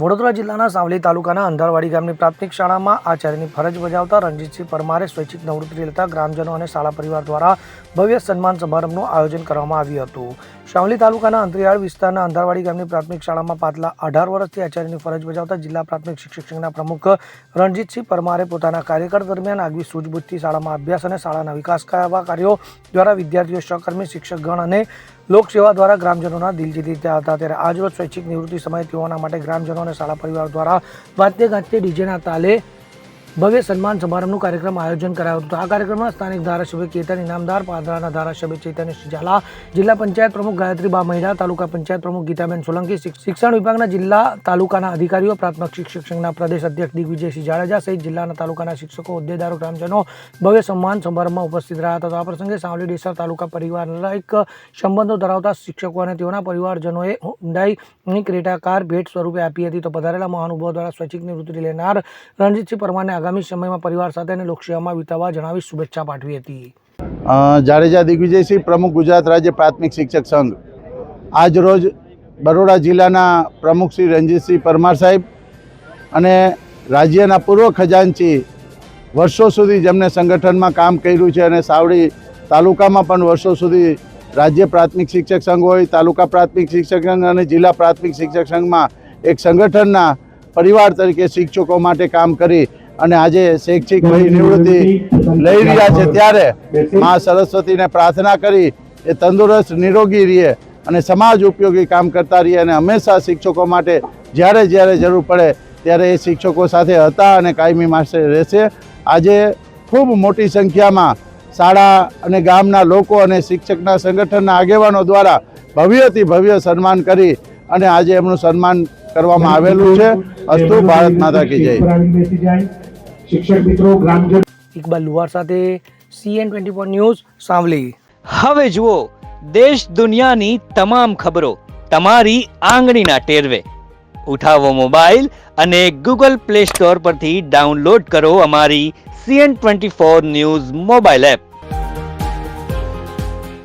વડોદરા જિલ્લાના સાવલી તાલુકાના અંધારવાડી ગામની પ્રાથમિક શાળામાં આચાર્યની ફરજ બજાવતા રણજીતસિંહ પરમારે સ્વૈચ્છિક નિવૃત્તિ લેતા ગ્રામજનો અને શાળા પરિવાર દ્વારા ભવ્ય સન્માન સમારંભનું આયોજન કરવામાં આવ્યું હતું. શાવલી તાલુકાના અંતરિયાળ વિસ્તારના અંધારવાડી ગામની પ્રાથમિક શાળામાં પાછલા અઢાર વર્ષથી આચાર્યની ફરજ બજાવતા જિલ્લા પ્રાથમિક શિક્ષક સંઘના પ્રમુખ રણજીતસિંહ પરમારે પોતાના કાર્યકાળ દરમિયાન આગવી સૂઝબૂઝથી શાળામાં અભ્યાસ અને શાળાના વિકાસ કાર્યો દ્વારા વિદ્યાર્થીઓ સહકર્મી, શિક્ષકગણ અને લોકસેવા દ્વારા ગ્રામજનોના દિલ જીતી લીધા હતા. ત્યારે આજરોજ સ્વૈચ્છિક નિવૃત્તિ સમયે તેઓના માટે ગ્રામજનો અને શાળા પરિવાર દ્વારા વાદ્ય ગાજતે ડીજેના તાલે ભવ્ય સન્માન સમારંભનું કાર્યક્રમ આયોજન કરાયું હતું. આ કાર્યક્રમમાં સ્થાનિક ધારાસભ્ય કેતન ઇનામદાર, પાદરાના ધારાસભ્ય ચૈતન્ય ઝાલા જિલ્લા પંચાયત પ્રમુખ ગાયત્રીબા મહિડા તાલુકા પંચાયત પ્રમુખ ગીતાબેન સોલંકી શિક્ષણ વિભાગના જિલ્લા તાલુકાના અધિકારીઓ, પ્રાથમિક શિક્ષક સંઘના પ્રદેશ અધ્યક્ષ દિગ્વિજયસિંહ જાડેજા સહિત જિલ્લાના તાલુકાના શિક્ષકો, હોદ્દેદારો, ગ્રામજનો ભવ્ય સન્માન સમારંભમાં ઉપસ્થિત રહ્યા હતા. આ પ્રસંગે સાવલી ડેસર તાલુકા પરિવારના એક સંબંધો ધરાવતા શિક્ષકો અને તેઓના પરિવારજનોએ હુન્ડાઈની ક્રેટા કાર ભેટ સ્વરૂપે આપી હતી. તો પધારેલા મહાનુભાવો દ્વારા સ્વૈચ્છિક નિવૃત્તિ લેનાર રણજીતસિંહ પરમારને આગામી સમયમાં પરિવાર સાથે અને લોકસેવામાં વિતાવવા જણાવી શુભેચ્છા પાઠવી હતી. જાડેજા દિગ્વિજયસિંહ પ્રમુખ ગુજરાત રાજ્ય પ્રાથમિક શિક્ષક સંઘ. આજ રોજ બરોડા જિલ્લાના પ્રમુખ શ્રી રણજીતસિંહ પરમાર સાહેબ અને રાજ્યના પૂર્વ ખજાનચી વર્ષો સુધી જેમને સંગઠનમાં કામ કર્યું છે અને સાવડી તાલુકામાં પણ વર્ષો સુધી રાજ્ય પ્રાથમિક શિક્ષક સંઘ હોય, તાલુકા પ્રાથમિક શિક્ષક સંઘ અને જિલ્લા પ્રાથમિક શિક્ષક સંઘમાં એક સંગઠનના પરિવાર તરીકે શિક્ષકો માટે કામ કરી અને આજે શૈક્ષિક વય નિવૃત્તિ લઈ રહ્યા છે ત્યારે મા સરસ્વતીને પ્રાર્થના કરી એ તંદુરસ્ત નિરોગી રહે અને સમાજ ઉપયોગી કામ કરતા રહીએ અને હંમેશા શિક્ષકો માટે જ્યારે જ્યારે જરૂર પડે ત્યારે એ શિક્ષકો સાથે હતા અને કાયમી માસ્ટર રહેશે. આજે ખૂબ મોટી સંખ્યામાં શાળા અને ગામના લોકો અને શિક્ષકના સંગઠનના આગેવાનો દ્વારા ભવ્યથી ભવ્ય સન્માન કરી અને આજે એમનું સન્માન કરવામાં આવેલું છે. અસ્તુ ભારત માતા કી જય. શિક્ષક મિત્રો ગ્રામજન. ઇકબાલ લુહાર સાથે CN twenty four news Savli. હવે જુઓ દેશ દુનિયાની તમામ ખબરો તમારી આંગળીના ટેરવે. ઉઠાવો મોબાઈલ અને ગૂગલ પ્લે સ્ટોર પરથી ડાઉનલોડ કરો અમારી CN twenty four news mobile app.